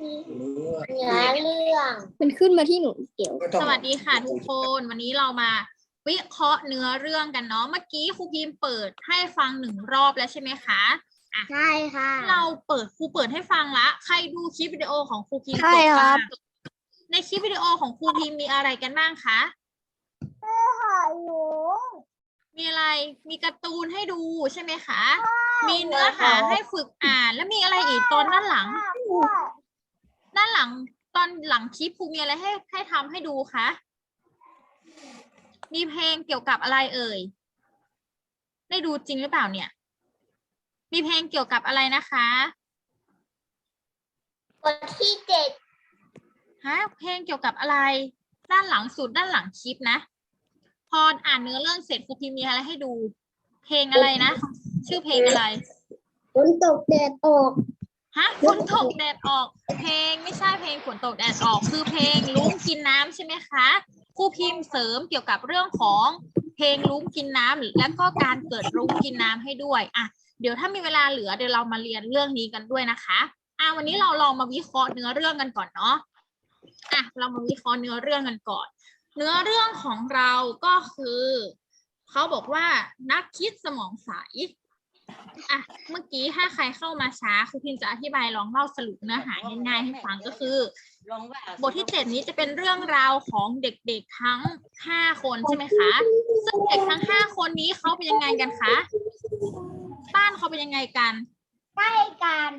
เนื้อเรื่องมันขึ้นมาที่หนูเกี่ยว สวัสดีค่ะทุกคนวันนี้เรามาวิเคราะห์เนื้อเรื่องกันเนาะเมื่อกี้ครูพิมพ์เปิดให้ฟังหนึ่งรอบแล้วใช่ไหมคะใช่ค่ะ เราเปิดครูเปิดให้ฟังละ ใครดูคลิปวิดีโอของครูพิมพ์ใช่ครับจงในคลิปวิดีโอของครูพิมพ์มีอะไรกันบ้างคะ หนูมีอะไรมีการ์ตูนให้ดูใช่ไหมคะ มีเนื้อหาให้ฝึกอ่าน แล้วมีอะไรอีกตอนด้านหลัง ด้านหลังตอนหลังคลิปครูมีอะไรให้ให้ทำให้ดูคะ มีเพลงเกี่ยวกับอะไรเอ่ย ได้ดูจริงหรือเปล่าเนี่ย มีเพลงเกี่ยวกับอะไรนะคะบทที่เจ็ดฮะเพลงเกี่ยวกับอะไร ด้านหลังสุดด้านหลังคลิปนะ พออ่านเนื้อเรื่องเสร็จครูพิมพ์มีอะไรให้ดู เพลงอะไรนะ ชื่อเพลงอะไรฝนตกแดดออก ฮะฝนตกแดดออก เพลงไม่ใช่เพลงฝนตกแดดออก คือเพลงลุ้งกินน้ำใช่ไหมคะครูพิมพ์เสริมเกี่ยวกับเรื่องของเพลงลุ้งกินน้ำและก็การเกิดลุ้งกินน้ำให้ด้วยอะเดี๋ยวถ้ามีเวลาเหลือเดี๋ยวเรามาเรียนเรื่องนี้กันด้วยนะคะอะวันนี้เราลองมาวิเคราะห์เนื้อเรื่องกันก่อนเนาะอะเรามาวิเคราะห์เนื้อเรื่องกันก่อน เนื้อเรื่องของเราก็คือ เขาบอกว่านักคิดสมองใส อะเมื่อกี้ถ้าใครเข้ามาช้าครูพิมจะอธิบายลองเล่าสรุปเนื้อหาง่ายๆให้ฟังก็คือ บทที่เจ็ดนี้จะเป็นเรื่องราวของเด็กๆทั้งห้าคนใช่ไหมคะซึ่งเด็กทั้งห้าคนนี้เขาเป็นยังไงกันคะบ้านเขาเป็นยังไงกันใกล้กัน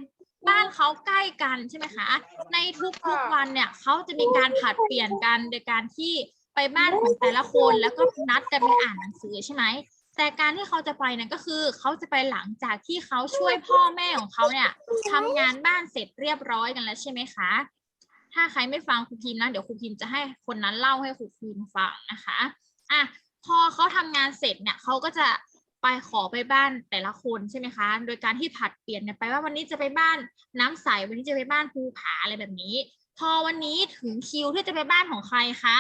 บ้านเขาใกล้กันใช่ไหมคะ ในทุกๆวันเนี่ยเขาจะมีการผลัดเปลี่ยนกันโดยการที่ไปบ้านของแต่ละคนแล้วก็นัดกันไปอ่านหนังสือใช่ไหม แต่การที่เขาจะไปเนี่ยก็คือเขาจะไปหลังจากที่เขาช่วยพ่อแม่ของเขาเนี่ยทำงานบ้านเสร็จเรียบร้อยกันแล้วใช่ไหมคะ ถ้าใครไม่ฟังครูพิมพ์นะเดี๋ยวครูพิมพ์จะให้คนนั้นเล่าให้ครูพิมพ์ฟังนะคะอะพอเขาทำงานเสร็จเนี่ยเขาก็จะไปขอไปบ้านแต่ละคนใช่ไหมคะ โดยการที่ผัดเปลี่ยนกันไปว่าวันนี้จะไปบ้านน้ำใสวันนี้จะไปบ้านภูผาอะไรแบบนี้ พอวันนี้ถึงคิวที่จะไปบ้านของใครคะ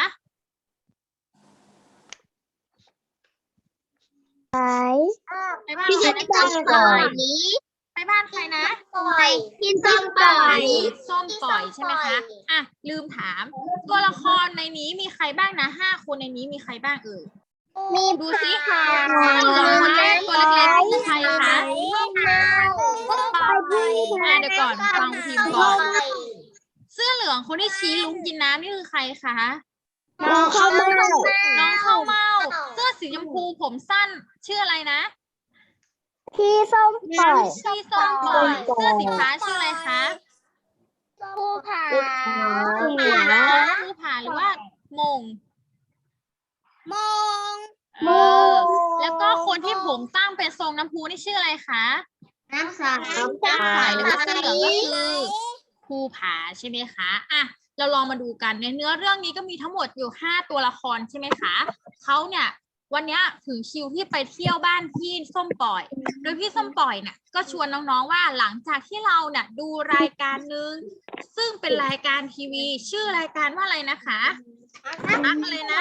ไปไปบ้านพี่ใครจะนะต้จ๊ะองปล่อยนี้ไปบ้านใครนะปล่อยพี่ต้องปล่อยส้มปล่อยใช่ไหมคะอะลืมถามตัวละครในนี้มีใครบ้างนะห้าคนในนี้มีใครบ้างเอ่ยมีดูสิค่ะเหลือคนแรกตัวเล็กๆคือใครคะปล่อยอะเดี๋ยวก่อนฟังพิมพ์ก่อนเสื้อเหลืองคนที่ชี้ลุงกินน้ำนี่คือใครคะ น้องเข้ามาน้องข้าวเมาเสื้อสีชมพูผมสั้น ชื่ออะไรนะ พี่ส้มปล่อยชีส้มปล่อยเสื้อสีฟ้าชื่ออะไรคะผู้ผาภูผาหรือว่ามงมองเออแล้วก็คนที่ผมตั้งเป็นทรงน้ำพุนี่ชื่ออะไรคะน้ำใสน้ำใสแล้วก็เสื้อเหลืองก็คือภูผาใช่ไหมคะอะ เราลองมาดูกันในเนื้อเรื่องนี้ก็มีทั้งหมดอยู่ห้าตัวละครใช่ไหมคะเขาเนี่ย วันเนี้ยถึงคิวที่ไปเที่ยวบ้านพี่ส้มปล่อย โดยพี่ส้มปล่อยเนี่ยก็ชวนน้องๆว่าหลังจากที่เราเนี่ยดูรายการหนึ่งซึ่งเป็นรายการทีวี ชื่อรายการว่าอะไรนะคะนักอะไรนะ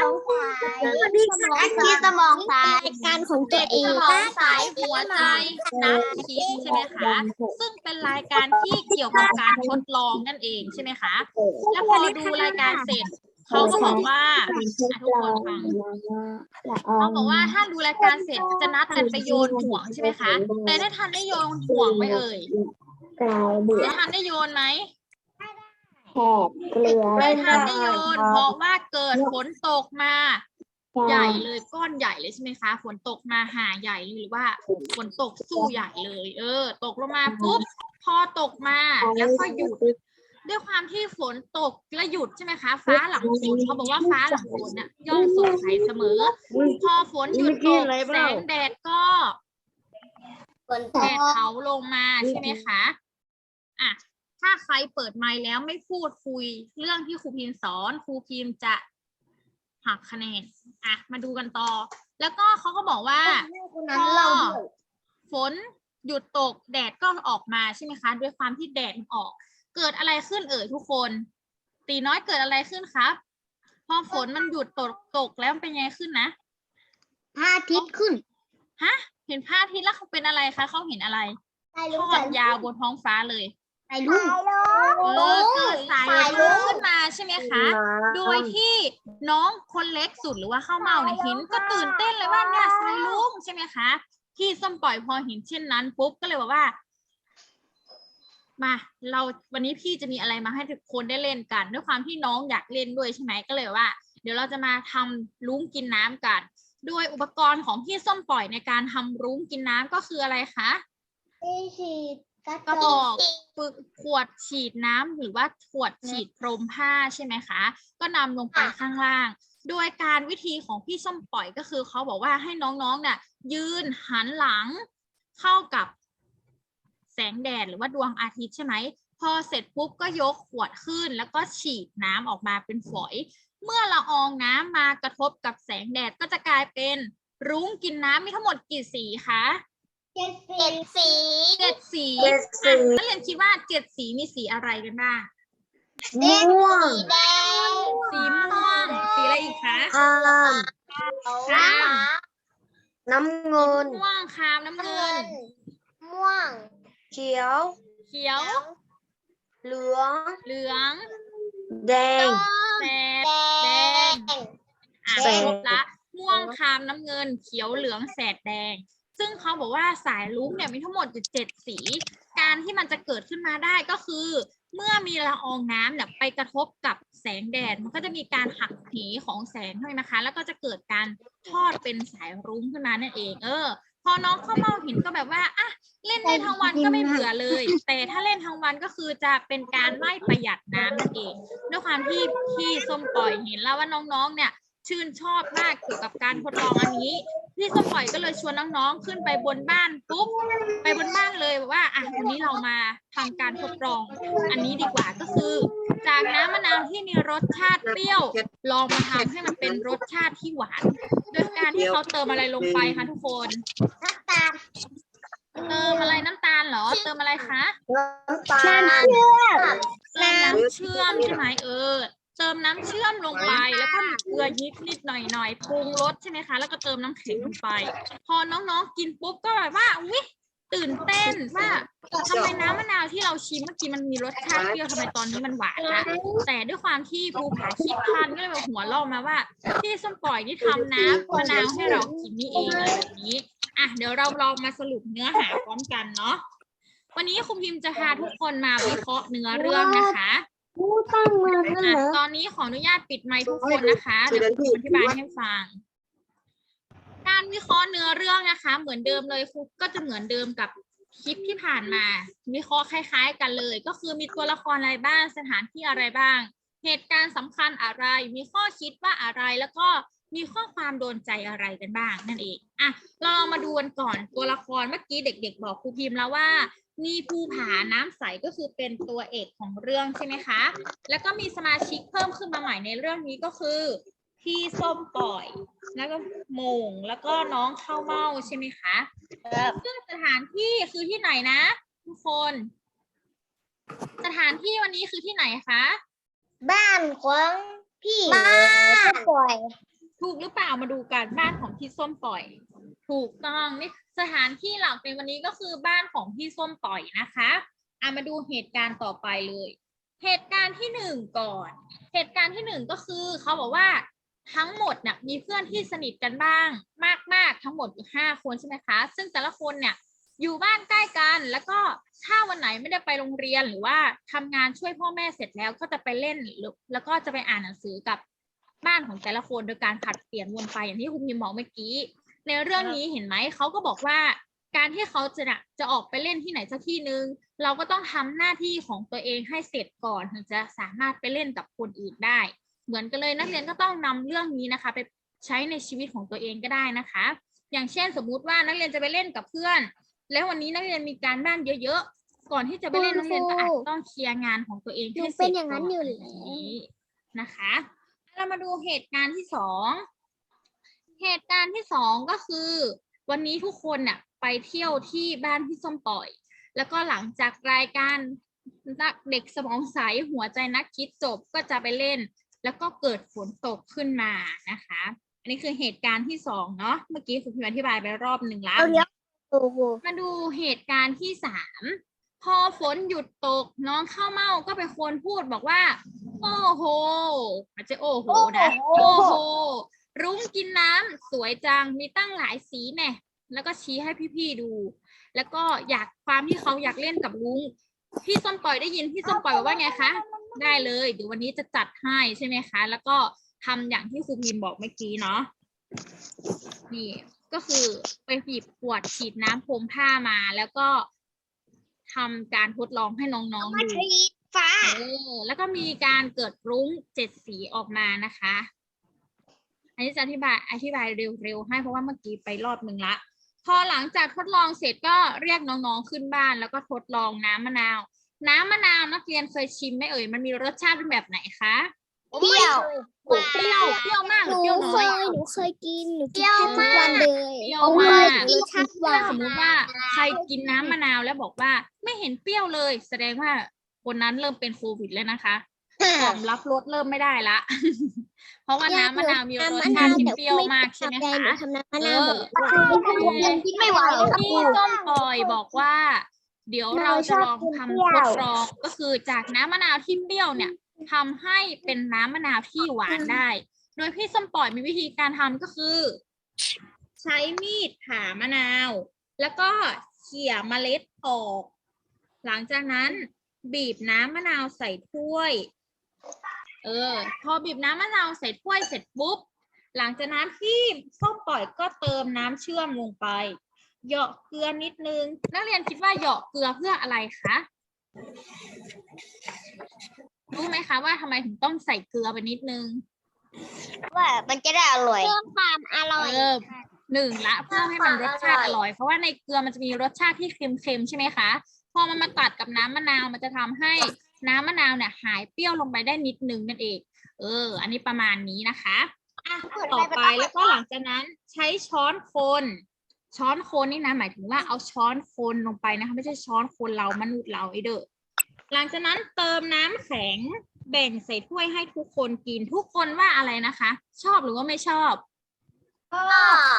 ที่สมองสายการของตัวเอสงมองสายหัวใจนักคิดใช่ไหมคะซึ่งเป็นรายการที่เกี่ยวกับการทดลองนั่นเองใช่ไหมคะแล้วพอดูรายการเสร็จ เขาก็บอกว่าอะทุกคนฟังเขาบอกว่าถ้าดูรายการเสร็จจะนัดกันไปโยนห่วงใช่ไหมคะ แต่ได้ทันได้โยนห่วงไหมเอ่ยกลายเบื่อได้ทันได้โยนไหมแหกเกลือไม่ทันได้โยน เพราะว่าเกิดฝนตกมา ใหญ่เลยก้อนใหญ่เลยใช่ไหมคะฝนตกมาหาใหญ่เลยหรือว่าฝนตกสู้ใหญ่เลย เออ ตกลงมาปุ๊บพอตกมาแล้วก็หยุด ด้วยความที่ฝนตกและหยุดใช่ไหมคะ ฟ้าหลังฝนเขาบอกว่าฟ้าหลังฝนน่ะย่อมสดใสเสมอ พอฝนหยุดตกแสงแดดก็ฝนตแดกดเผาลงมาใช่ไหมคะอะถ้าใครเปิดไมค์แล้วไม่พูดคุยเรื่องที่ครูพิมพ์สอนครูพิมพ์จะหักคะแนนอะมาดูกันต่อ แล้วก็เขาก็บอกว่าคนนั้นเราด้วยฝนหยุดตกแดดก็ออกมาใช่ไหมคะ ด้วยความที่แดดมันออก เกิดอะไรขึ้นเอ่ยทุกคน ตีน้อยเกิดอะไรขึ้นครับ พอฝนมันหยุดตกตกแล้วมันเป็นยังไงขึ้นนะพระอาทิตย์ขึ้นฮะเห็นพระอาทิตย์แล้วเขาเป็นอะไรคะเขาเห็นอะไรใช่ทอดยาวบนท้องฟ้าเลยไอ้ลุงเออเกิดไหมคะ โดยที่น้องคนเล็กสุดหรือว่าข้าวเมาเนี่ยเห็นก็ตื่นเต้นเลยว่าเนี่ยสายลุงใช่ไหมคะ พี่ส้มปล่อยพอเห็นเช่นนั้นปุ๊บก็เลยบอกว่า มาเราวันนี้พี่จะมีอะไรมาให้ทุกคนได้เล่นกัน ด้วยความที่น้องอยากเล่นด้วยใช่ไหมก็เลยว่า เดี๋ยวเราจะมาทำรุ้งกินน้ำกันโดยอุปกรณ์ของพี่ส้มปล่อยในการทำรุ้งกินน้ำก็คืออะไรคะที่ฉีดกระกระบอกปึกขวดฉีดน้ำหรือว่าขวดฉีดพรมผ้าใช่ไหมคะ ก็นำลงไปข้างล่าง โดยการวิธีของพี่ส้มปล่อยก็คือเขาบอกว่าให้น้องๆเนี่ยยืนหันหลังเข้ากับแสงแดดหรือว่าดวงอาทิตย์ใช่ไหมพอเสร็จปุ๊บก็ยกขวดขึ้น แล้วก็ฉีดน้ำออกมาเป็นฝอย เมื่อละอองน้ำมากระทบกับแสงแดดก็จะกลายเป็นรุ้งกินน้ำมีทั้งหมดกี่สีคะเจ็ดสีเจ็ดสีเจ็ดสีอะนักเรียนคิดว่าเจ็ดสีมีสีอะไรกันบ้างม่วงแดงสีม่วงสีอะไรอีกคะครามครามน้ำเงินม่วงครามน้ำเงินม่วง เขียว เขียว เหลือง เหลืองแดงแสดแดงอะแสด ครบละม่วงครามน้ำเงิน เขียวเหลืองแสดแดง ซึ่งเขาบอกว่าสายลุ้งเนี่ยมีทั้งหมดอยู่เจ็ดสี การที่มันจะเกิดขึ้นมาได้ก็คือ เมื่อมีละอองน้ำเนี่ยไปกระทบกับแสงแดดมันก็จะมีการหักเหของแสงใช่ไหมคะ แล้วก็จะเกิดการทอดเป็นสายรุ้งขึ้นมานั่นเอง เออ พอน้องเข้าเมาห็นก็แบบว่าอะเล่นได้ทั้งวันก็ไม่เบื่อเลย แต่ถ้าเล่นทั้งวันก็คือจะเป็นการไม่ประหยัดน้ำนั่นเองด้วยความที่พี่ส้มปล่อยเห็นแล้วว่าน้องๆ เนี่ยชื่นชอบมากเกี่ยวกับการทดลองอันนี้พี่ส้มปล่อยก็เลยชวนน้องๆขึ้นไปบนบ้านปุ๊บไปบนบ้านเลยว่าอะวันนี้เรามาทำการทดลองอันนี้ดีกว่าก็คือ จากน้ำมะนาวที่มีรสชาติเปรี้ยว ลองมาทำให้มันเป็นรสชาติที่หวานโดยการที่เขาเติมอะไรลงไปคะทุกคนน้ำตาลเติมอะไรน้ำตาลเหรอ เติมอะไรคะน้ำตาลเติมน้ำเชื่อมใช่ไหมเออเติมน้ำเชื่อมลงไป แล้วก็มีเกลือนิดนิดหน่อยหน่อยๆปรุงรสใช่ไหมคะ แล้วก็เติมน้ำแข็งลงไป พอน้องๆกินปุ๊บก็แบบว่าวิ ตื่นเต้นว่าทำไมน้ำมะนาวที่เราชิมเมื่อกี้มันมีรสชาติเปรี้ยวทำไมตอนนี้มันหวานละแต่ด้วยความที่ภูผาคิดทันก็เลยแบบหัวเล่ามาว่าพี่ส้มปล่อยนี่ทำน้ำมะนาวให้เรากินนี่เองอะไรแบบนี้อะเดี๋ยวเราลองมาสรุปเนื้อหาพร้อมกันเนาะวันนี้คุณพิมพ์จะพาทุกคนมาวิเคราะห์เนื้อเรื่องนะคะผู้ตั้งมือนั่นอะเหรอตอนนี้ขออนุญาตปิดไมค์ทุกคนนะคะเดี๋ยวคุณพิมพ์อธิบายให้ฟัง การวิเคราะห์เนื้อเรื่องนะคะ เหมือนเดิมเลยครูก็จะเหมือนเดิมกับคลิปที่ผ่านมา วิเคราะห์คล้าย ๆ กันเลย ก็คือมีตัวละครอะไรบ้างสถานที่อะไรบ้าง เหตุการณ์สำคัญอะไร มีข้อคิดว่าอะไรแล้วก็มีข้อความโดนใจอะไรกันบ้างนั่นเองอะเราลองมาดูกันก่อนตัวละครเมื่อกี้เด็ก ๆ บอกครูพิมพ์แล้วว่ามีภูผาน้ำใสก็คือเป็นตัวเอกของเรื่องใช่ไหมคะ แล้วก็มีสมาชิกเพิ่มขึ้นมาใหม่ในเรื่องนี้ก็คือ พี่ส้มปล่อย แล้วก็โมงแล้วก็น้องข้าวเม่าใช่ไหมคะซึ่งสถานที่คือที่ไหนนะ ทุกคน สถานที่วันนี้คือที่ไหนคะ บ้านของพี่บ้านปล่อยถูกหรือเปล่ามาดูกันบ้านของพี่ส้มปล่อย ถูกต้องนี่สถานที่หลักในวันนี้ก็คือบ้านของพี่ส้มปล่อยนะคะอะมาดูเหตุการณ์ต่อไปเลย เหตุการณ์ที่หนึ่งก่อน เหตุการณ์ที่หนึ่งก็คือเขาบอกว่า ทั้งหมดเนี่ยมีเพื่อนที่สนิทกันบ้าง มากๆทั้งหมดอยู่ห้าคนใช่ไหมคะ ซึ่งแต่ละคนเนี่ยอยู่บ้านใกล้กันแล้วก็ถ้าวันไหนไม่ได้ไปโรงเรียนหรือว่าทำงานช่วยพ่อแม่เสร็จแล้วก็จะไปเล่นหรือแล้วก็จะไปอ่านหนังสือกับบ้านของแต่ละคนโดยการผลัดเปลี่ยนวนไปอย่างที่คุณพิมพ์บอกเมื่อกี้ ในเรื่องนี้เห็นไหมเขาก็บอกว่า การที่เขาจะน่ะจะออกไปเล่นที่ไหนสักที่นึงเราก็ต้องทำหน้าที่ของตัวเองให้เสร็จก่อนถึงจะสามารถไปเล่นกับคนอื่นได้ เหมือนกันเลยนักเรียนก็ต้องนำเรื่องนี้นะคะ ไปใช้ในชีวิตของตัวเองก็ได้นะคะ อย่างเช่นสมมุติว่านักเรียนจะไปเล่นกับเพื่อน แล้ววันนี้นักเรียนมีการบ้านเยอะๆก่อนที่จะไปเล่นนักเรียนก็อาจจะต้องเคลียร์งานของตัวเองให้เสร็จก่อนนี้นะคะ เรามาดูเหตุการณ์ที่สองเหตุการณ์ที่สองก็คือ วันนี้ทุกคนน่ะไปเที่ยวที่บ้านพี่ส้มปล่อย แล้วก็หลังจากรายการเด็กสมองใสหัวใจนักคิดจบก็จะไปเล่น แล้วก็เกิดฝนตกขึ้นมานะคะ อันนี้คือเหตุการณ์ที่สองเนาะเมื่อกี้คุณพิมพ์อธิบายไปรอบหนึ่งแล้วเอาเดี๋ยวโอ้โหมาดูเหตุการณ์ที่สามพอฝนหยุดตกน้องข้าวเม่าก็เป็นคนพูดบอกว่า โอ้โหอาจจะโอ้โหนะโอ้โห รุ้งกินน้ำสวยจังมีตั้งหลายสีแน่แล้วก็ชี้ให้พี่ๆดู แล้วก็อยากความที่เขาอยากเล่นกับลุง พี่ส้มปล่อยได้ยินพี่ส้มปล่อยบอกว่าไงคะ ได้เลยเดี๋ยววันนี้จะจัดให้ใช่ไหมคะ แล้วก็ทำอย่างที่ครูพิมพ์บอกเมื่อกี้เนาะนี่ก็คือไปหยิบขวดฉีดน้ำพรมผ้ามา แล้วก็ทำการทดลองให้น้องๆดูฟ้า เออแล้วก็มีการเกิดรุ้งเจ็ดสีออกมานะคะ อันนี้จะอธิบายอธิบายเร็วๆให้เพราะว่าเมื่อกี้ไปรอบหนึ่งละ พอหลังจากทดลองเสร็จก็เรียกน้องๆขึ้นบ้าน แล้วก็ทดลองน้ำมะนาว น้ำมะนาวนักเรียนเคยชิมไหมเอ่ยมันมีรสชาติเป็นแบบไหนคะเปรี้ยวเปรี้ยวเปรี้ยวมากหหรือนูเปรี้ยวเคน้อย ยหนูเคยกินหนูเปรี้กินยวแทบทุกวันเลยเปรี้ยวมากรสชาติหวาถ้านสมมติว่าใครกินน้ำมะนาวแล้วบอกว่าไม่เห็นเปรี้ยวเลย แสดงว่าคนนั้นเริ่มเป็นโควิดแล้วนะคะต่อมรับรสเริ่มไม่ได้ละ เพราะว่าน้ำมะนาวมีรสชาติที่เปรี้ยวมากใช่ไหมหนูคะ ทำน้ำมะนาวแบบหวานกินไม่ไหวครับพี่ส้มปล่อยบอกว่า เดี๋ยวเราจะลองทำทดลองก็คือจากน้ำมะนาวที่เปรี้ยวเนี่ยทำให้เป็นน้ำมะนาวที่หวานได้ โดยพี่ส้มปล่อยมีวิธีการทำก็คือ ใช้มีดผ่ามะนาว แล้วก็เขี่ยเมล็ดออก หลังจากนั้นบีบน้ำมะนาวใส่ถ้วย เออ พอบีบน้ำมะนาวใส่ถ้วยเสร็จปุ๊บ หลังจากนั้นพี่ส้มปล่อยก็เติมน้ำเชื่อมลงไป เหยาะเกลือนิดนึง นักเรียนคิดว่าเหยาะเกลือเพื่ออะไรคะรู้ไหมคะว่าทำไมถึงต้องใส่เกลือไปนิดนึงว่ามันจะได้อร่อยเพิ่มความอร่อยเออหนึ่งละเพื่อให้มันรสชาติอร่อย เพราะว่าในเกลือมันจะมีรสชาติที่เค็มๆใช่ไหมคะพอมันมาตัดกับน้ำมะนาวมันจะทำให้น้ำมะนาวเนี่ยหายเปรี้ยวลงไปได้นิดนึงนั่นเอง เออ อันนี้ประมาณนี้นะคะอะต่อไปแล้วก็หลังจากนั้นใช้ช้อนคน ช้อนคนนี่นะหมายถึงว่าเอาช้อนคนลงไปนะคะ ไม่ใช่ช้อนคนเรามนุษย์เราไอเด้อหลังจากนั้นเติมน้ำแข็งแบ่งใส่ถ้วยให้ทุกคนกินทุกคนว่าอะไรนะคะ ชอบหรือว่าไม่ชอบ ชอ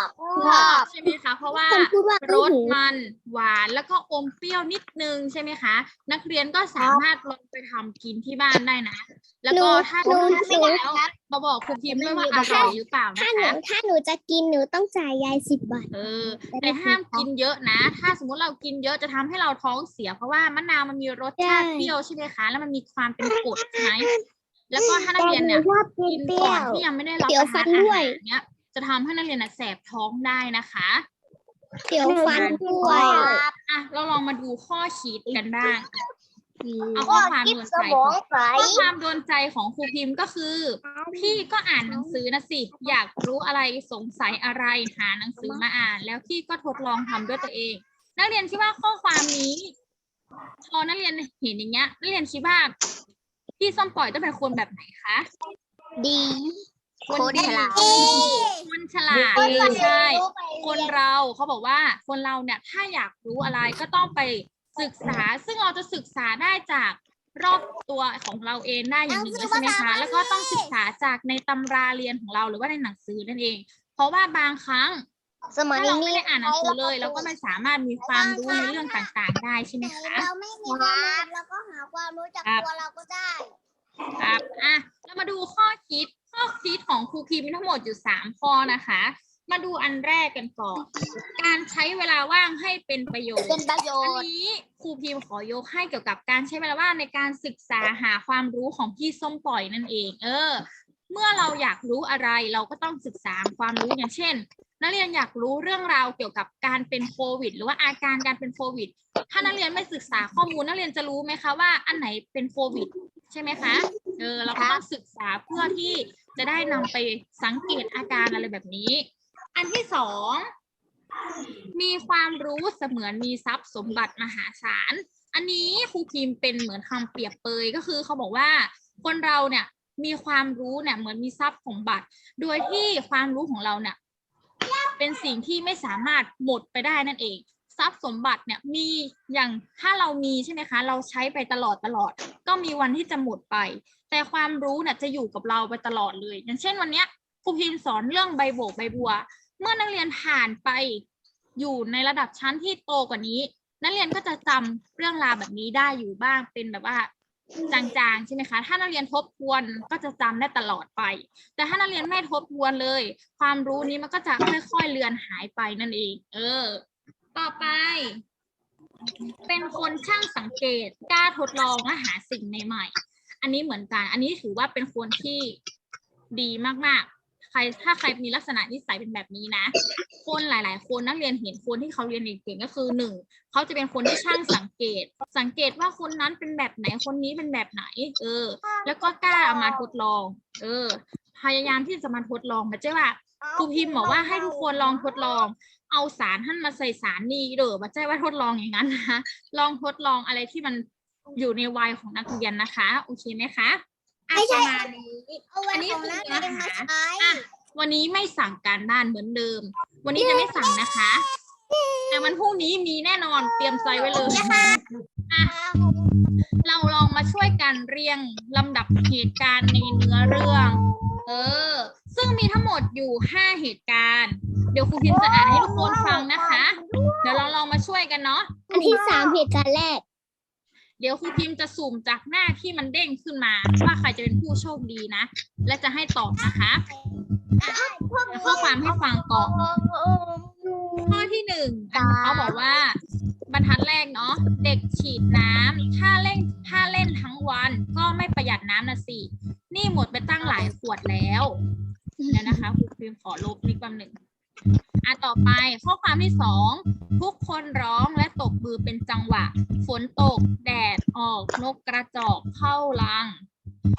บชอบใช่ไหมคะ เพราะว่าคนพูดว่ารสมันหวานแล้วก็อมเปรี้ยวนิดนึงใช่ไหมคะ นักเรียนก็สามารถลองไปทำกินที่บ้านได้นะ แล้วก็ถ้าหนูถ้าหนูไม่แล้วมาบอกครูพิมพ์ด้วยว่าอร่อยหรือเปล่าถ้านะหนูคะถ้าหนูจะกินหนูต้องจ่ายยายสิบบาทเออแต่ห้ามกินเยอะนะ ถ้าสมมุติเรากินเยอะจะทำให้เราท้องเสีย เพราะว่ามะนาวมันมีรสชาติใช่เปรี้ยวใช่ไหมคะ แล้วมันมีความเป็นกรดใช่ไหมแล้วก็ถ้านักเรียนเนี่ยชอบกิกินนเปรี้ก่ยอนวที่ยังไม่ได้รับเดี๋ยวประทานฟันอาด้วยหารเนี้ย จะทำให้นักเรียนน่ะแสบท้องได้นะคะเดี๋ยวฟันด้วยอะเราลองมาดูข้อคิดกันบ้าง เอาก็ข้อความคิดโดนสใจมองใสข้อความโดนใจของครูพิมพ์ก็คือ พี่ก็อ่านหนังสือนะสิ อยากรู้อะไรสงสัยอะไรหาหนังสือมาอ่าน แล้วพี่ก็ทดลองทำด้วยตัวเอง นักเรียนคิดว่าข้อความนี้พอนักเรียนเห็นอย่างเงี้ยนักเรียนคิดว่าพี่ส้มปล่อยต้องเป็นคนแบบไหนคะ ดี คนฉลาดคนฉลาดเออใช่ คนเราเขาบอกว่าคนเราเนี่ยถ้าอยากรู้อะไรก็ต้องไปศึกษา ซึ่งเราจะศึกษาได้จากรอบตัวของเราเองได้อย่างหนึ่งเลยใช่ไหมคะแล้วก็ต้องศึกษาจากในตำราเรียนของเราหรือว่าในหนังสือนั่นเอง เพราะว่าบางครั้งสมัยถ้าเราไม่นี้ได้อ่านหนังสือเลยเราก็ไม่สามารถมีความรู้ในเรื่องต่างๆ ได้ใช่ไหมคะเราไม่มีความรู้เราก็หาความรู้จากครับตัวเราก็ได้ ครับอะเรามาดูข้อคิดข้อคิดของครูพิมพ์มีทั้งหมดอยู่สามข้อนะคะ มาดูอันแรกกันก่อน การใช้เวลาว่างให้เป็นประโยชน์เป็นประโยอันชน์ นี้ครูพิมพ์ขอยกให้เกี่ยวกับการใช้เวลาว่างในการศึกษาหาความรู้ของพี่ส้มปล่อยนั่นเอง เออ เมื่อเราอยากรู้อะไรเราก็ต้องศึกษาความรู้อย่างเช่น นักเรียนอยากรู้เรื่องราวเกี่ยวกับการเป็นโควิด หรือว่าอาการการเป็นโควิด ถ้านักเรียนไม่ศึกษาข้อมูลนักเรียนจะรู้ไหมคะว่าอันไหนเป็นโควิด ใช่ไหมคะ เออเราก็ต้องศึกษาเพื่อที่จะได้นำไปสังเกตอาการอะไรแบบนี้ อันที่สองมีความรู้เสมือนมีทรัพย์สมบัติมหาศาล อันนี้ครูพิมพ์เป็นเหมือนคำเปรียบเปยก็คือเขาบอกว่าคนเราเนี่ยมีความรู้เนี่ยเหมือนมีทรัพย์สมบัติ โดยที่ความรู้ของเราเนี่ยเป็นสิ่งที่ไม่สามารถหมดไปได้นั่นเอง ทรัพย์สมบัติเนี่ยมีอย่างถ้าเรามีใช่ไหมคะ เราใช้ไปตลอดตลอด ก็มีวันที่จะหมดไป แต่ความรู้เนี่ยจะอยู่กับเราไปตลอดเลย อย่างเช่นวันเนี้ยครูพิมพ์สอนเรื่องใบโบกใบบัว เมื่อนักเรียนผ่านไปอยู่ในระดับชั้นที่โตกว่านี้ นักเรียนก็จะจำเรื่องราวแบบนี้ได้อยู่บ้างเป็นแบบว่าจางๆใช่ไหมคะ ถ้านักเรียนทบทวนก็จะจำได้ตลอดไป แต่ถ้านักเรียนไม่ทบทวนเลย ความรู้นี้มันก็จะค่อยๆเลือนหายไปนั่นเอง เออ ต่อไป เป็นคนช่างสังเกตกล้าทดลองและหาสิ่งใหม่ๆ อันนี้เหมือนกัน อันนี้ถือว่าเป็นคนที่ดีมากๆ ใครถ้าใครมีลักษณะนิสัยเป็นแบบนี้นะ คนหลาย ๆ คนนักเรียนเห็นคนที่เขาเรียนเก่งก็คือหนึ่งเขาจะเป็นคนที่ช่างสังเกต สังเกตว่าคนนั้นเป็นแบบไหนคนนี้เป็นแบบไหน เออ แล้วก็กล้าเอามาทดลอง เออ พยายามที่จะมาทดลองมาเจ้ว่าครูพิมพ์บอกว่าให้ทุกคนลองทดลอง เอาสารท่านมาใส่สารนี่เด้อมาเจ้ว่าทดลองอย่างนั้นนะลองทดลองอะไรที่มันอยู่ในวัยของนักเรียนนะคะ โอเคไหมคะอะไม่ใช่ประมาณนี้ เอาไว้อันนี้ของคือนักเนื้เรีอยนมาหาใช้ อะวันนี้ไม่สั่งการบ้านเหมือนเดิม วันนี้จะไม่สั่งนะคะ แต่วันพรุ่งนี้มีแน่นอนเตรียมใจไว้เลยอะ เราลองมาช่วยกันเรียงลำดับเหตุการณ์ในเนื้อเรื่อง เออ ซึ่งมีทั้งหมดอยู่ห้าเหตุการณ์ เดี๋ยวครูพิมพ์จะอ่านให้ทุกคนฟังนะคะ เดี๋ยวเราลองมาช่วยกันเนาะ อันที่สามเหตุการณ์แรก เดี๋ยวครูพิมพ์จะสุ่มจากหน้าที่มันเด้งขึ้นมา ว่าใครจะเป็นผู้โชคดีนะ และจะให้ตอบนะคะข้อความให้ฟังก่อนข้อที่หนึ่งอันเขาบอกว่าบรรทัดแรกเนาะเด็กฉีดน้ำถ้าเล่นถ้าเล่นทั้งวันก็ไม่ประหยัดน้ำนะสิ นี่หมดไปตั้งหลายขวดแล้วเดี๋ยวนะคะครูพิมพ์ขอลบนิดแป๊บหนึ่งอะต่อไปข้อความที่สองทุกคนร้องและตบมือเป็นจังหวะ ฝนตก แดดออกนกกระจอกเข้ารัง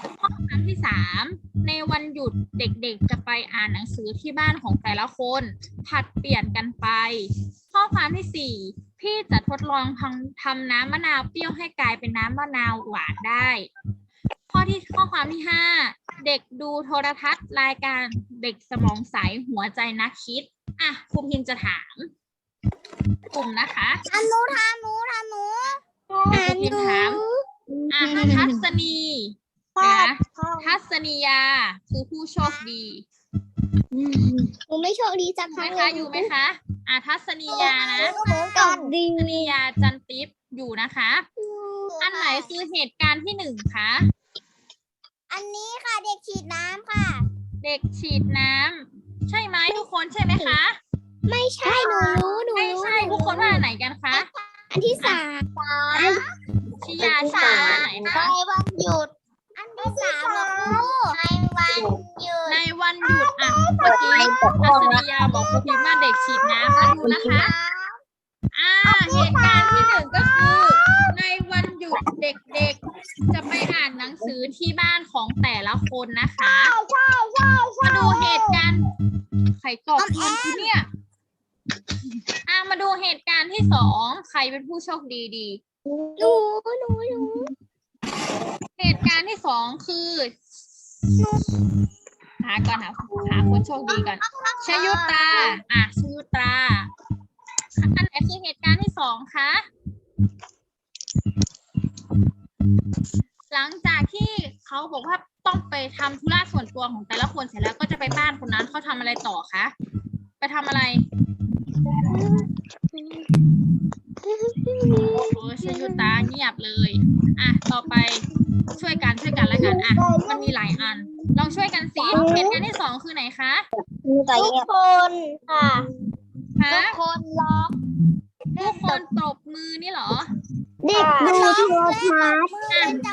ข้อความที่สามในวันหยุดเด็กๆจะไปอ่านหนังสือที่บ้านของแต่ละคน ผัดเปลี่ยนกันไป ข้อความที่สี่พี่จะทดลองทำทำน้ำมะนาวเปรี้ยวให้กลายเป็นน้ำมะนาวหวานได้ ข้อที่ข้อความที่ห้าเด็กดูโทรทัศน์รายการเด็กสมองใสหัวใจนักคิดอะครูพิมพ์จะถามกลุ่มนะคะทำหนูทำหนูทำหนูอะครูพิมพ์ถามอะทัศนีนะทัศนียาคือผู้โชคดีหนูไม่โชคดีสักอยู่คไหมรั้งคะอยู่ไหมคะอะทัศนียานะกับดีทัศนียาจันติปอยู่นะคะ อันไหนคือเหตุการณ์ที่หนึ่งคะ อันนี้ค่ะเด็กฉีดน้ำค่ะ เด็กฉีดน้ำใช่ไหมทุกคนใช่ไหมคะไม่ใช่หนูรู้หนูไม่รู้ใช่ทุกคนว่าอันไหนกันคะอันที่สามชิยาชิยาอันไหนคะวันหยุด อันที่สามเหรอครูในวันหยุดในวันหยุดอะเมื่อกี้ทัศนียาบอกครูพิมพ์ว่าเด็กฉีดน้ำมาดูนะคะ อ่าเหตุการณ์ที่หนึ่งก็คือ ในวันหยุด เด็กๆ จะไปอ่านหนังสือที่บ้านของแต่ละคนนะคะมาดูเหตุการณ์ใครตอบถูกที่เนี่ยอ่ามาดูเหตุการณ์ที่สองใครเป็นผู้โชคดีดี หนูหนูหนูเหตุการณ์ที่สองคือหาก่อนหาหาคนโชคดีก่อนชยุตราอะชยุตราอันไหนคือเหตุการณ์ที่สองคะ หลังจากที่เขาบอกว่าต้องไปทำธุระส่วนตัวของแต่ละคนเสร็จแล้วก็จะไปบ้านคนนั้นเขาทำอะไรต่อคะไปทำอะไรโอ้ชยุตาเงียบเลยอะต่อไปช่วยกันช่วยกันแล้วกันอะมันมีหลายอัน ลองช่วยกันสิเหตุการณ์ที่สองคือไหนคะทุกคนค่ะฮะทุกคนร้องทุกคนตบมือนี่เหรอ เด็กดูโทรทัศน์อะ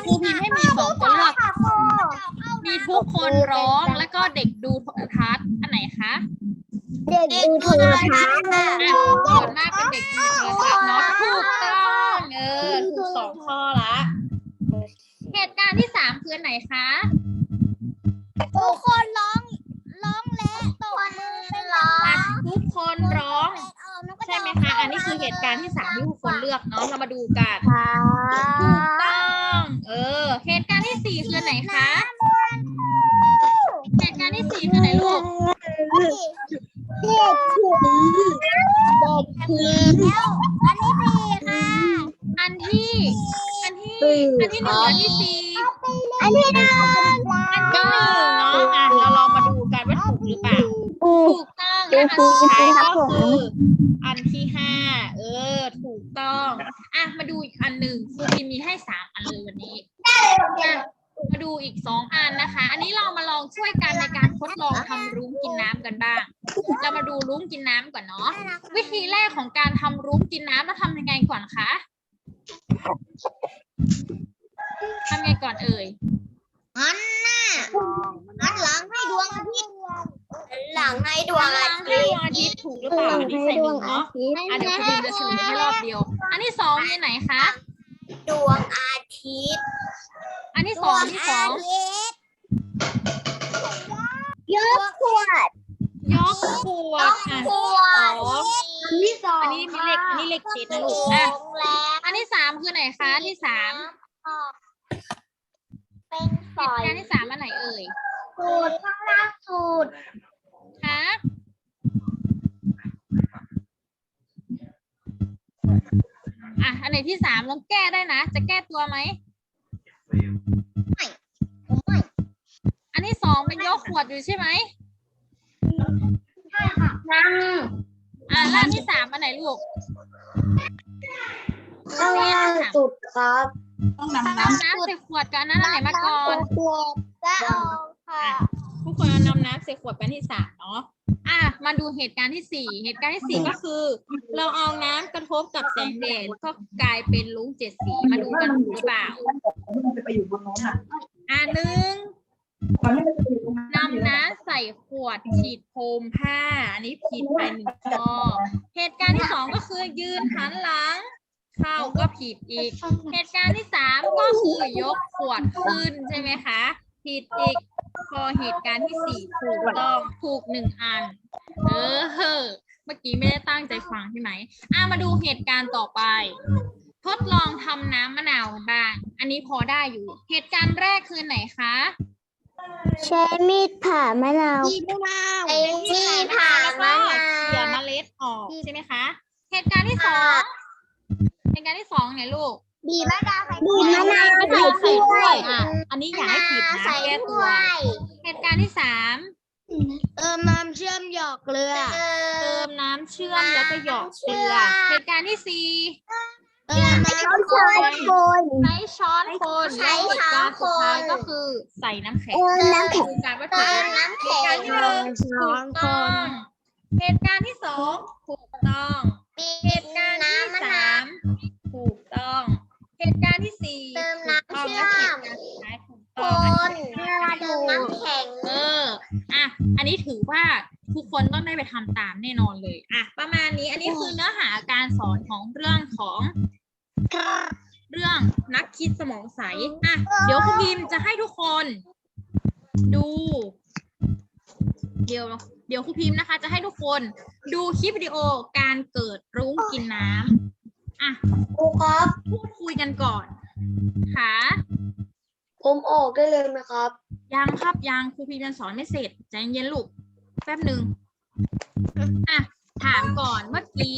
ครูพิมพ์ให้มีสองตัวเลือกมีทุกคนร้องแล้วก็เด็กดูโทรทัศน์อันไหนคะเด็กดูโทรทัศน์ค่ะอะส่วนมากเป็นเด็กดูโทรทัศน์เนาะถูกต้องเออถูกสองข้อละเหตุการณ์ที่สามคืออันไหนคะทุกคนร้องร้องและ ตบมือเป็นร้องอะทุกคนร้อง ใช่ไหมคะ อันนี้คือเหตุการณ์ที่สามที่ทุกคนเลือกเนาะ เรามาดูกันค่ะถูกต้อง เออ เหตุการณ์ที่สี่คืออันไหนคะ เหตุการณ์ที่สี่คืออันไหนลูก เด็กถูกเด็กถูกแล้วอันนี้สี่ค่ะ อันที่ อันที่ อันที่หนึ่งอันที่สี่ และอันสุดท้ายก็คืออันที่ห้าเออ ถูกต้อง อะ มาดูอีกอันหนึ่งครูพิมพ์มีให้สามอันเลยวันนี้ได้อะมาดูอีกสองอันนะคะ อันนี้เรามาลองช่วยกันในการทดลองทำรุ้งกินน้ำกันบ้าง เรามาดูรุ้งกินน้ำก่อนเนาะ วิธีแรกของการทำรุ้งกินน้ำเราทำยังไงก่อนคะทำยังไงก่อนเอ่ย หันหน้าหันหลังให้ดวงอาทิตย์หลังให้ดวงกำอา อาทิตย์ถูกหรือเปล่าอันนี้ใส่หนึ่งเนาะอะเดี๋ยวคุณจะเฉลยให้รอบเดียว อันที่สองมีไหนคะ ดวงอาทิตย์ อันที่สองอันที่สองยกขวดยกขวดอะขวดสองอันที่สองอันนี้มีเลขอันนี้เลขเจ็ดนะลูกอะแล้วอันที่สามคือไหนคะอันที่สามเป็นฝเหตุอยการณ์ที่สามอันไหนเอ่ยสูตรข้างล่างสูตรคะ อะ อันไหนที่สามลองแก้ได้นะ จะแก้ตัวไหมผมไม่อันที่สองเป็นยกขวดอยู่ใช่ไหม ใช่ค่ะนั่งอะแล้วอันที่สามอันไหนลูกข้างล่างสุดครับต้องนำน้ำใส่ขวดกันอันนั้นอันไหนมาก่อนขวดและเอาค่ะ ทุกคนเอานำน้ำใส่ขวดเป็นที่สามเนาะอะมาดูเหตุการณ์ที่สี่เหตุการณ์ที่สี่ก็คือ เราเอาน้ำกระทบกับแสงแดดก็กลายเป็นลุงเจ็ดสีมาดูกันหรือเปล่า มันจะไปอยู่บนน้นอะอะหนึ่งตอนนี้มันจะไปอยู่ตรงนั้นนำน้ำใส่ขวดฉีดโฟมผ้า อันนี้ผิดไปหนึ่งข้อเหตุการณ์ที่สองก็คือยืนหันหลัง เข้าก็ผิดอีก เหตุการณ์ที่สามก็คือยกขวดขึ้นใช่ไหมคะ ผิดอีก พอเหตุการณ์ที่สี่ถูกต้องถูกหนึ่งอัน เออเฮ้อเมื่อกี้ไม่ได้ตั้งใจฟังใช่ไหมอะมาดูเหตุการณ์ต่อไป ทดลองทำน้ำมะนาวกันบ้าง อันนี้พอได้อยู่ เหตุการณ์แรกคือไหนคะ ใช้มีดผ่ามะนาว มีดมะนาวใช้มีดผ่าแล้วมะก็นาเขี่ยวเมล็ดออกใช่ไหมคะ เหตุการณ์ที่สองเหตุการณ์ที่สองไงลูก บีบมะนาวใส่บีบมะนาวใส่ใส่ถ้วยอะ อันนี้อย่าให้ผิดนะ ใส่แก้ตัถ้ววย เหตุการณ์ที่สามเติมน้ำเชื่อมหยอกเกลือ เติมน้ำเชื่อมแล้วก็หยอกเกลือ เหตุการณ์ที่สี่ เติมน้ำช้อนคนใช้ช้อนคนใช้และเหตุการณ์สุดท้ายช้อนคนก็คือใส่น้ำแข็งเติมน้ำแข็งดูการว่าถูเติกมน้ำแข็งเหตุการณ์ที่หนึ่งถูกต้องเหตุการณ์ที่สองถูกต้องเหตุการณ์ที่สามถูกต้อง เหตุการณ์ที่สี่เติมถูกน้ำต้องเชื่และอเหตุมการณ์สุดท้ายถูก คต้องนเวลาเติมน้ำแข็งเอออะอันนี้ถือว่าทุกคนต้องได้ไปทำตามแน่นอนเลยอะประมาณนี้อันนี้คือเนื้อหาการสอนของเรื่องของเรื่องนักคิดสมองใสอะเดี๋ยวคุณพิมพ์จะให้ทุกคน ดู เดี๋ยวเดี๋ยวครูพิมพ์นะคะ จะให้ทุกคนดูคลิปวิดีโอการเกิดรุ้งกินน้ำอะ ครูครับพูดคุยกันก่อนค่ะ ผมออกได้เลยไหมครับ ยังครับยังครูพิมพ์ยังสอนไม่เสร็จใจเย็นๆลูกแป๊บหนึ่งอะถามก่อนเมื่อกี้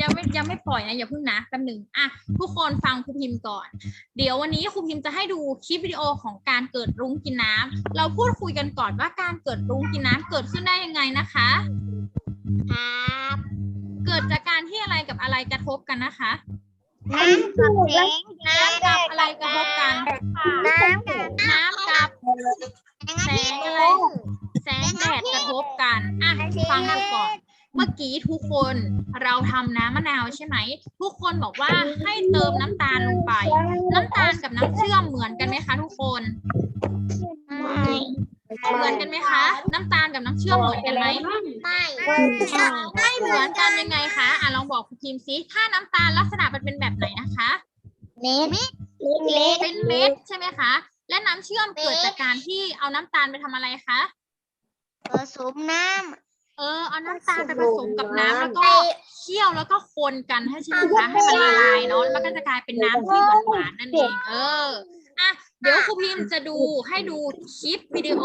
ยังไม่ยังไม่ปล่อยนะอย่าเพิ่งนะแป๊บหนึ่งอะทุกคนฟังครูพิมพ์ก่อน เดี๋ยววันนี้ครูพิมพ์จะให้ดูคลิปวิดีโอของการเกิดรุ้งกินน้ำเราพูดคุยกันก่อนว่าการเกิดรุ้งกินน้ำเกิดขึ้นได้ยังไงนะคะครับเกิดจากการที่อะไรกับอะไรกระทบกันนะคะ น้ำกับแสงน้ำกับอะไรกระทบกัน น้ำกับน้ำกับแสงอะไรแสงแดดกระทบกัน อะ ฟังดูก่อน เมื่อกี้ทุกคนเราทำน้ำมะนาวใช่ไหม ทุกคนบอกว่าให้เติมน้ำตาลลงไป น้ำตาลกับน้ำเชื่อมเหมือนกันไหมคะ ทุกคนเหมือนกันไหมคะ น้ำตาลกับน้ำเชื่อมเหมือนกันไหมไม่ไม่เหมือนกันยังไงคะอะลองบอกคุณพิมพ์ซิถ้าน้ำตาลลักษณะมันเป็นแบบไหนนะคะเม็ดเล็กเป็นเม็ดใช่ไหมคะ และน้ำเชื่อมเกิดจากการที่เอาน้ำตาลไปทำอะไรคะผสมน้ เออเอาน้ำตาลไปผสมกับน้ำำแล้วก็เคี่ยวแล้วก็คนกันให้ใช่ไหมคะให้มันละลายเนาะแล้วมันก็จะกลายเป็นน้ำที่หวานหวานๆนั่นเองเอออะเดี๋ยวครูพิมพ์จะดูให้ดูคลิปวิดีโอ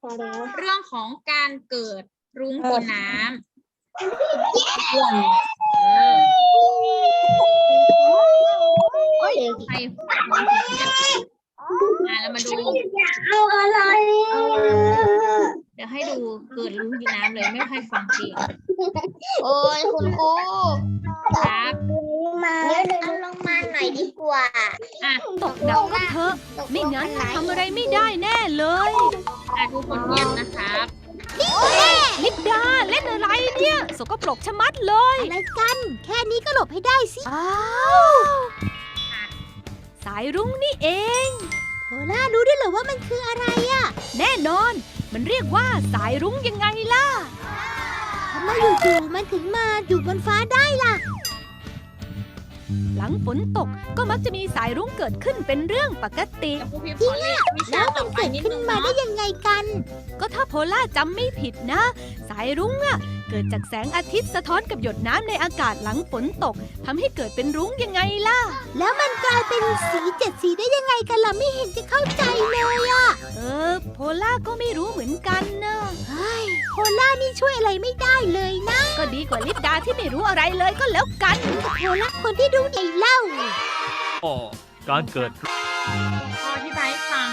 พอแล้วเรื่องของการเกิดรุ้งกินน้ำเออใคร อะเรามาดู เอาอะไรเดี๋ยวให้ดูเกิดรุ้งกินน้ำเลยไม่ให้ฟังจริงโอ้ยคุณครูครับมมาเอาลงมาหน่อยดีกว่าอะตกหนักก็เถอะไม่งั้นทำอะไรไม่ได้แน่เลยอะทุกคนเงียบนะครับลิปดาเล่นอะไรเนี่ย สกปรกชะมัดเลย อะไรกัน แค่นี้ก็หลบให้ได้สิ อ้าวสายรุ้งนี่เองโพล่ารู้ด้วยเหรอว่ามันคืออะไรอะแน่นอน มันเรียกว่าสายรุ้งยังไงล่ะ ทำไมอยู่ๆมันถึงมาอยู่บนฟ้าได้ล่ะ หลังฝนตกก็มักจะมีสายรุ้งเกิดขึ้นเป็นเรื่องปกติเดี๋ยวครูพิมพ์ขอเรียกวิชาแล้วต่มัอนไปเกิดนิดขึ้นนึงมาเนาะได้ยังไงกัน ก็ถ้าโพล่าจำไม่ผิดนะ สายรุ้งอะ เกิดจากแสงอาทิตย์สะท้อนกับหยดน้ำในอากาศหลังฝนตกทำให้เกิดเป็นรุ้งยังไงล่ะ แล้วมันกลายเป็นสีเจ็ดสีได้ยังไงกันล่ะไม่เห็นจะเข้าใจเลยอะเออ โพล่าก็ไม่รู้เหมือนกันนะเฮ้ยโพล่านี่ช่วยอะไรไม่ได้เลยนะ ก็ดีกว่าลิปดาที่ไม่รู้อะไรเลยก็แล้วกันแต่โพล่าคนที่รู้ในเล่า อ๋อการเกิด พอที่บายให้ฟัง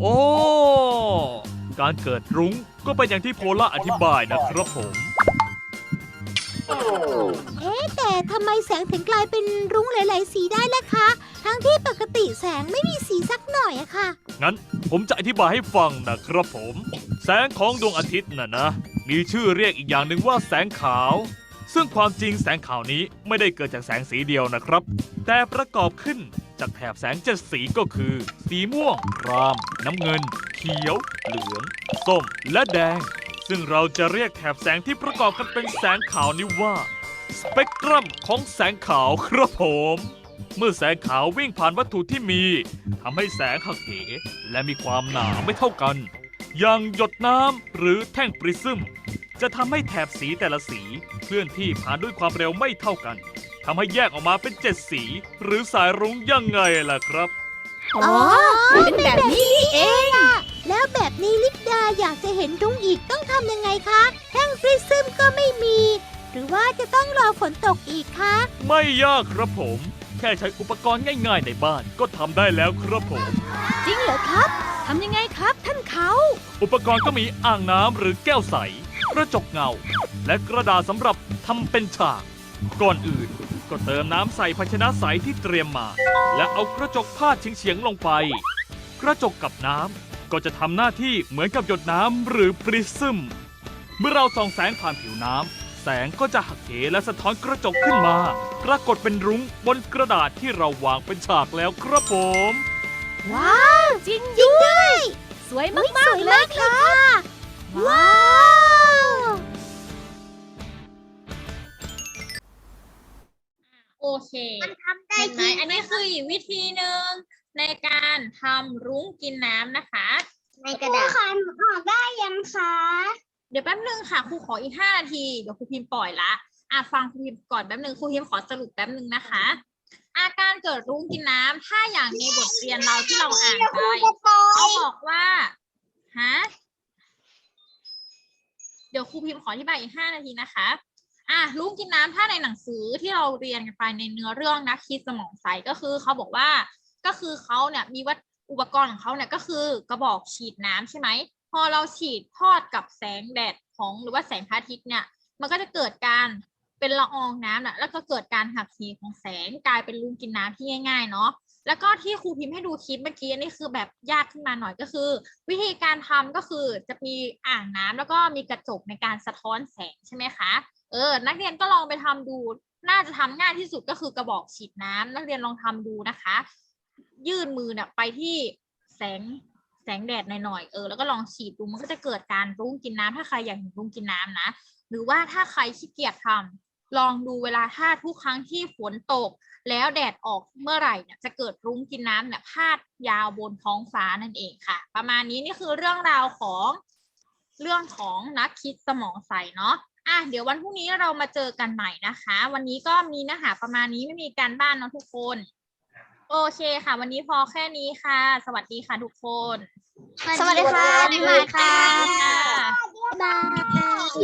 โอ้ การเกิดรุ้งก็เป็นอย่างที่โพล่าอธิบายนะครับผม เอ๊ะแต่ทำไมแสงถึงกลายเป็นรุ้งหลาย ๆ สีได้ล่ะคะ ทั้งที่ปกติแสงไม่มีสีสักหน่อยอะค่ะ งั้นผมจะอธิบายให้ฟังนะครับผม แสงของดวงอาทิตย์น่ะนะ มีชื่อเรียกอีกอย่างหนึ่งว่าแสงขาว ซึ่งความจริงแสงขาวนี้ไม่ได้เกิดจากแสงสีเดียวนะครับ แต่ประกอบขึ้นจากแถบแสงเจ็ดสีก็คือ สีม่วง คราม น้ำเงิน เขียว เหลือง ส้ม และแดง ซึ่งเราจะเรียกแถบแสงที่ประกอบกันเป็นแสงขาวนี้ว่าสเปกตรัมของแสงขาวครับผม เมื่อแสงขาววิ่งผ่านวัตถุที่มีทำให้แสงหักเหและมีความหนาไม่เท่ากัน อย่างหยดน้ำหรือแท่งปริซึม จะทำให้แถบสีแต่ละสีเคลื่อนที่ผ่านด้วยความเร็วไม่เท่ากันทำให้แยกออกมาเป็นเจ็ดสี หรือสายรุ้งยังไงล่ะครับ อ๋อ เป็นแบบนี้นี่เอง แล้วแบบนี้ลิปดาอยากจะเห็นรุ้งอีกต้องทำยังไงคะแท่งฟริซึมก็ไม่มี หรือว่าจะต้องรอฝนตกอีกคะ ไม่ยากครับผม แค่ใช้อุปกรณ์ง่ายๆในบ้านก็ทำได้แล้วครับผม จริงเหรอครับทำยังไงครับท่านเขา อุปกรณ์ก็มีอ่างน้ำหรือแก้วใส กระจกเงา และกระดาษสำหรับทำเป็นฉาก ก่อนอื่นก็เติมน้ำใส่ภาชนะใสที่เตรียมมา และเอากระจกพาดเฉียงๆลงไป กระจกกับน้ำก็จะทำหน้าที่เหมือนกับหยดน้ำหรือปริซึม เมื่อเราส่องแสงผ่านผิวน้ำแสงก็จะหักเหและสะท้อนกระจกขึ้นมา ปรากฏเป็นรุ้งบนกระดาษที่เราวางเป็นฉากแล้วครับผม ว้าว จริงด้วย สวยมากสวยๆเลมายกคเลยรับค่ะ ว้าว โอเคมันทำได้เห็นไหมจริงอันนี้คืออีกวิธีหนึ่งในการทำรุ้งกินน้ำนะคะ ในกระดาษคอนออกได้ยังคะเดี๋ยวแป๊บนึงค่ะครูขออีกห้านาทีเดี๋ยวครูพิมพ์ปล่อยละอะฟังครูพิมพ์ก่อนแป๊บนึงครูพิมพ์ขอสรุปแป๊บนึงนะคะ อาการเกิดรุ้งกินน้ำถ้าอย่างในบทเรียนเราที่เราอ่านไปเขาบอกว่าฮะเดี๋ยวครูพิมพ์ขออธิบายอีกห้านาทีนะคะ อะรุ้งกินน้ำถ้าในหนังสือที่เราเรียนกันไปในเนื้อเรื่องนักคิดสมองใสก็คือเขาบอกว่าก็คือเขาเนี่ยมีวัตอุปกรณ์ของเขาเนี่ยก็คือกระบอกฉีดน้ำใช่ไหมพอเราฉีดทอดกับแสงแดดของหรือว่าแสงพระอาทิตย์เนี่ย มันก็จะเกิดการเป็นละอองน้ำนะแล้วก็เกิดการหักเหของแสงกลายเป็นลูกกินน้ำที่ง่ายๆเนาะแล้วก็ที่ครูพิมพ์ให้ดูคลิปเมื่อกี้นนี่คือแบบยากขึ้นมาหน่อยก็คือ วิธีการทำก็คือจะมีอ่างน้ำแล้วก็มีกระจกในการสะท้อนแสงใช่ไหมคะเออ นักเรียนก็ลองไปทำดู น่าจะทำง่ายที่สุดก็คือกระบอกฉีดน้ำนักเรียนลองทำดูนะคะ ยื่นมือเนี่ยไปที่แสงแสงแดดหน่อยๆ เออ แล้วก็ลองฉีดดู มันก็จะเกิดการรุ้งกินน้ำถ้าใครอยากเห็นรุ้งกินน้ำนะ หรือว่าถ้าใครขี้เกียจทำลองดูเวลาถ้าทุกครั้งที่ฝนตก แล้วแดดออกเมื่อไหร่เนี่ยจะเกิดรุ้งกินน้ำเนี่ยพาดยาวบนท้องฟ้านั่นเองค่ะ ประมาณนี้นี่คือเรื่องราวของเรื่องของนักคิดสมองใสเนาะ อะเดี๋ยววันพรุ่งนี้เรามาเจอกันใหม่นะคะ วันนี้ก็มีเนื้อหาประมาณนี้ไม่มีการบ้านเนาะทุกคน โอเคค่ะ วันนี้พอแค่นี้ค่ะ สวัสดีค่ะทุกคน สวัสดีค่ะบ๊ายบายค่ะ บ๊ายบาย